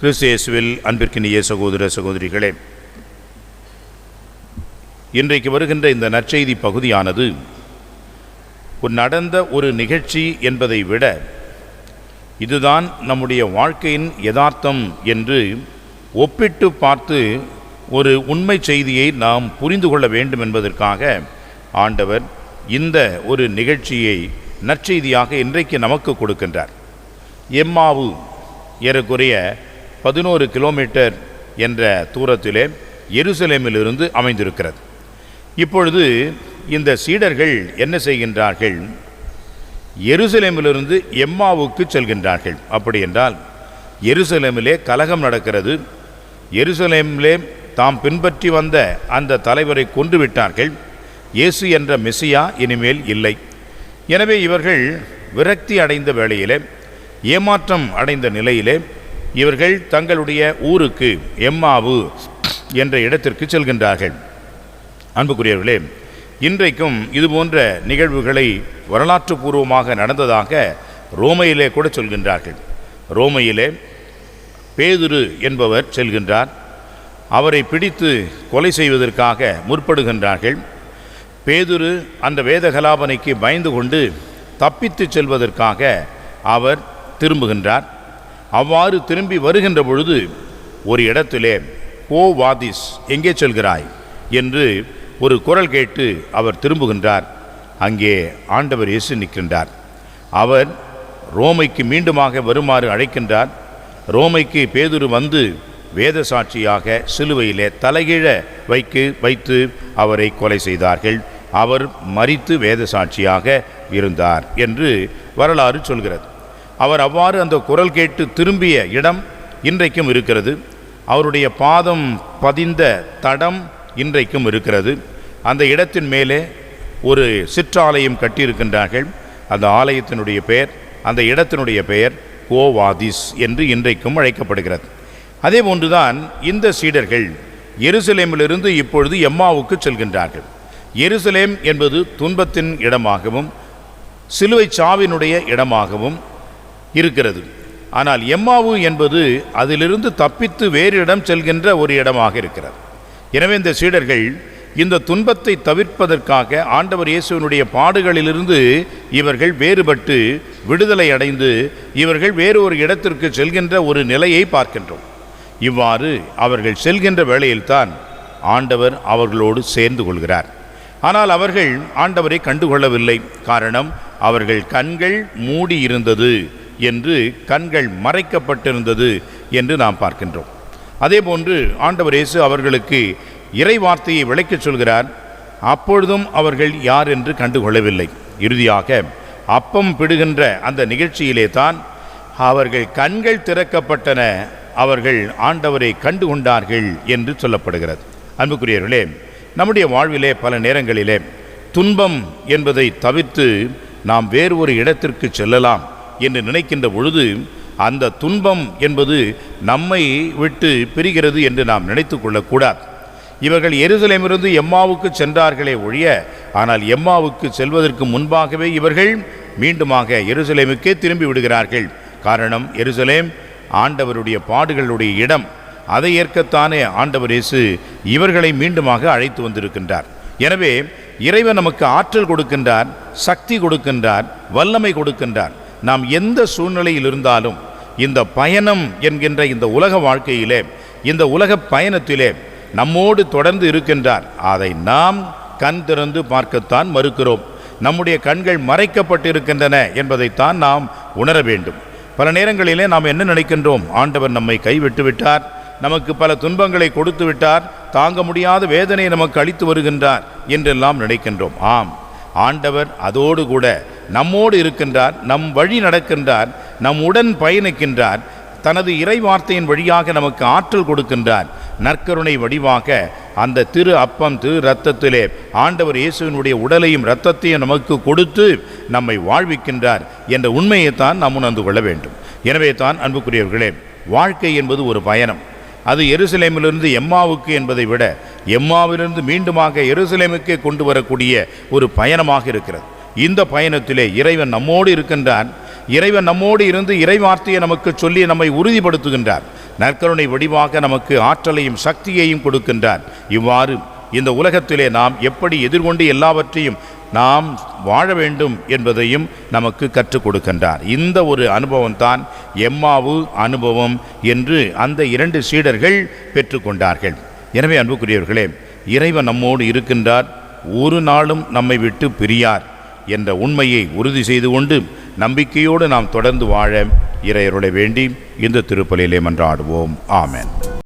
கிறிஸ்து இயேசுவில் அன்பிற்கினிய சகோதர சகோதரிகளே இன்றைக்கு வருகின்ற இந்த நற்செய்தி பகுதியானது நடந்த ஒரு நிகழ்ச்சி என்பதை விட இதுதான் நம்முடைய வாழ்க்கையின் யதார்த்தம் என்று ஒப்பிட்டு பார்த்து ஒரு உண்மை செய்தியை நாம் புரிந்து கொள்ள வேண்டும் என்பதற்காக ஆண்டவர் இந்த ஒரு நிகழ்ச்சியை நற்செய்தியாக இன்றைக்கு நமக்கு கொடுக்கின்றார். எம்மாவு ஏறக்குறைய பதினோரு கிலோமீட்டர் என்ற தூரத்திலே எருசலேமிலிருந்து அமைந்திருக்கிறது. இப்பொழுது இந்த சீடர்கள் என்ன செய்கின்றார்கள்? எருசலேமிலிருந்து எம்மாவுக்கு செல்கின்றார்கள். அப்படி என்றால் எருசலேமிலே கலகம் நடக்கிறது. எருசலேமிலே தாம் பின்பற்றி வந்த அந்த தலைவரை கொன்று விட்டார்கள் இயேசு என்ற மெசியா இனிமேல் இல்லை. எனவே இவர்கள் விரக்தி அடைந்த வேளையிலே ஏமாற்றம் அடைந்த நிலையிலே இவர்கள் தங்களுடைய ஊருக்கு எம்மாவு என்ற இடத்திற்கு செல்கின்றார்கள். அன்புக்குரியவர்களே இன்றைக்கும் இதுபோன்ற நிகழ்வுகளை வரலாற்று பூர்வமாக நடந்ததாக ரோமையிலே கூட சொல்கின்றார்கள். ரோமையிலே பேதுரு என்பவர் செல்கின்றார். அவரை பிடித்து கொலை செய்வதற்காக முற்படுகின்றார்கள். பேதுரு அந்த வேதகலாபனைக்கு பயந்து கொண்டு தப்பித்து செல்வதற்காக அவர் திரும்புகின்றார். அவ்வாறு திரும்பி வருகின்ற பொழுது ஒரு இடத்திலே ஓ வாதிஸ் எங்கே செல்கிறாய்? என்று ஒரு குரல் கேட்டு அவர் திரும்புகின்றார். அங்கே ஆண்டவர் இயேசு நிற்கின்றார். அவர் ரோமைக்கு மீண்டுமாக வருமாறு அழைக்கின்றார். ரோமைக்கு பேதுரு வந்து வேத சாட்சியாக சிலுவையிலே தலைகீழ வைக்கு வைத்து அவரை கொலை செய்தார்கள். அவர் மறித்து வேத சாட்சியாக இருந்தார் என்று வரலாறு சொல்கிறது. அவர் அவ்வாறு அந்த குரல் கேட்டு திரும்பிய இடம் இன்றைக்கும் இருக்கிறது. அவருடைய பாதம் பதிந்த தடம் இன்றைக்கும் இருக்கிறது. அந்த இடத்தின் மேலே ஒரு சிற்றாலயம் கட்டியிருக்கின்றார்கள். அந்த ஆலயத்தினுடைய பெயர் அந்த இடத்தினுடைய பெயர் கோவாதிஸ் என்று இன்றைக்கும் அழைக்கப்படுகிறது. அதே போன்றுதான் இந்த சீடர்கள் எருசலேமிலிருந்து இப்பொழுது எம்மாவுக்கு செல்கின்றார்கள். எருசலேம் என்பது துன்பத்தின் இடமாகவும் சிலுவை சாவினுடைய இடமாகவும் இருக்கிறது. ஆனால் எம்மாவு என்பது அதிலிருந்து தப்பித்து வேறு இடம் செல்கின்ற ஒரு இடமாக இருக்கிறது. எனவே இந்த சீடர்கள் இந்த துன்பத்தை தவிர்ப்பதற்காக ஆண்டவர் இயேசுவனுடைய பாடுகளிலிருந்து இவர்கள் வேறுபட்டு விடுதலை அடைந்து இவர்கள் வேறு ஒரு இடத்திற்கு செல்கின்ற ஒரு நிலையை பார்க்கின்றோம். இவ்வாறு அவர்கள் செல்கின்ற வேளையில்தான் ஆண்டவர் அவர்களோடு சேர்ந்து கொள்கிறார். ஆனால் அவர்கள் ஆண்டவரை கண்டுகொள்ளவில்லை. காரணம் அவர்கள் கண்கள் மூடி இருந்தது என்று கண்கள் மறைக்கப்பட்டிருந்தது என்று நாம் பார்க்கின்றோம். அதேபோன்று ஆண்டவர் இயேசு அவர்களுக்கு இறை வார்த்தையை விளக்கிச் சொல்கிறார் அப்பொழுதும் அவர்கள் யார் என்று கண்டுகொள்ளவில்லை. இறுதியாக அப்பம் பிடுகின்ற அந்த நிகழ்ச்சியிலே தான் அவர்கள் கண்கள் திறக்கப்பட்டன அவர்கள் ஆண்டவரை கண்டு கொண்டார்கள் என்று சொல்லப்படுகிறது. அன்புக்குரியவர்களே நம்முடைய வாழ்விலே பல நேரங்களிலே துன்பம் என்பதை தவிர்த்து நாம் வேறு ஒரு இடத்திற்கு செல்லலாம். என்று நினைக்கின்ற பொழுது அந்த துன்பம் என்பது நம்மை விட்டு பிரிகிறது என்று நாம் நினைத்து கொள்ளக்கூடாது. இவர்கள் எருசலேமிலிருந்து எம்மாவுக்கு சென்றார்களே ஒழிய ஆனால் எம்மாவுக்கு செல்வதற்கு முன்பாகவே இவர்கள் மீண்டுமாக எருசலேமுக்கே திரும்பி விடுகிறார்கள். காரணம் எருசலேம் ஆண்டவருடைய பாடுகளுடைய இடம். அதை ஏற்கத்தானே ஆண்டவர் இயேசு இவர்களை மீண்டுமாக அழைத்து வந்திருக்கின்றார். எனவே இறைவன் நமக்கு ஆற்றல் கொடுக்கின்றார் சக்தி கொடுக்கின்றார் வல்லமை கொடுக்கின்றார். நாம் எந்த சூழ்நிலையில் இருந்தாலும் இந்த பயணம் என்கின்ற இந்த உலக வாழ்க்கையிலே இந்த உலக பயணத்திலே நம்மோடு தொடர்ந்து இருக்கின்றார். அதை நாம் கண் திறந்து பார்க்கத்தான் மறுக்கிறோம். நம்முடைய கண்கள் மறைக்கப்பட்டிருக்கின்றன என்பதைத்தான் நாம் உணர வேண்டும். பல நேரங்களிலே நாம் என்ன நினைக்கின்றோம்? ஆண்டவர் நம்மை கைவிட்டு விட்டார். நமக்கு பல துன்பங்களை கொடுத்து விட்டார். தாங்க முடியாத வேதனையை நமக்கு அளித்து வருகின்றார் என்றெல்லாம் நினைக்கின்றோம். ஆம் ஆண்டவர் அதோடு கூட நம்மோடு இருக்கின்றார் நம் வழி நடக்கின்றார் நம் உடன் பயணிக்கின்றார் தனது இறை வார்த்தையின் வழியாக நமக்கு ஆற்றல் கொடுக்கின்றார். நற்கருணை வடிவாக அந்த திரு அப்பம் திரு ரத்தத்திலே ஆண்டவர் இயேசுவினுடைய உடலையும் இரத்தத்தையும் நமக்கு கொடுத்து நம்மை வாழ்விக்கின்றார் என்ற உண்மையைத்தான் நாம் உணர்ந்து கொள்ள வேண்டும். எனவே தான் அன்புக்குரியவர்களே வாழ்க்கை என்பது ஒரு பயணம். அது எருசலேமிலிருந்து எம்மாவுக்கு என்பதை விட எம்மாவிலிருந்து மீண்டுமாக எருசலேமுக்கே கொண்டு வரக்கூடிய ஒரு பயணமாக இருக்கிறது. இந்த பயணத்திலே இறைவன் நம்மோடு இருக்கின்றான். இறைவன் நம்மோடு இருந்து இறைவார்த்தையை நமக்கு சொல்லி நம்மை உறுதிப்படுத்துகின்றார். நற்கருணை வடிவாக நமக்கு ஆற்றலையும் சக்தியையும் கொடுக்கின்றார். இவ்வாறு இந்த உலகத்திலே நாம் எப்படி எதிர்கொண்டு எல்லாவற்றையும் நாம் வாழ வேண்டும் என்பதையும் நமக்கு கற்றுக் கொடுக்கின்றார். இந்த ஒரு அனுபவம்தான் எம்மாவு அனுபவம் என்று அந்த இரண்டு சீடர்கள் பெற்றுக்கொண்டார்கள் எனவே அன்புக்குரியவர்களே இறைவன் நம்மோடு இருக்கின்றார். ஒரு நாளும் நம்மை விட்டு பிரியார். என்ற உண்மையை உறுதி செய்து கொண்டு நம்பிக்கையோடு நாம் தொடர்ந்து வாழ இறையருளை வேண்டி இந்த திருப்பலியிலே மன்றாடுவோம். ஆமென்.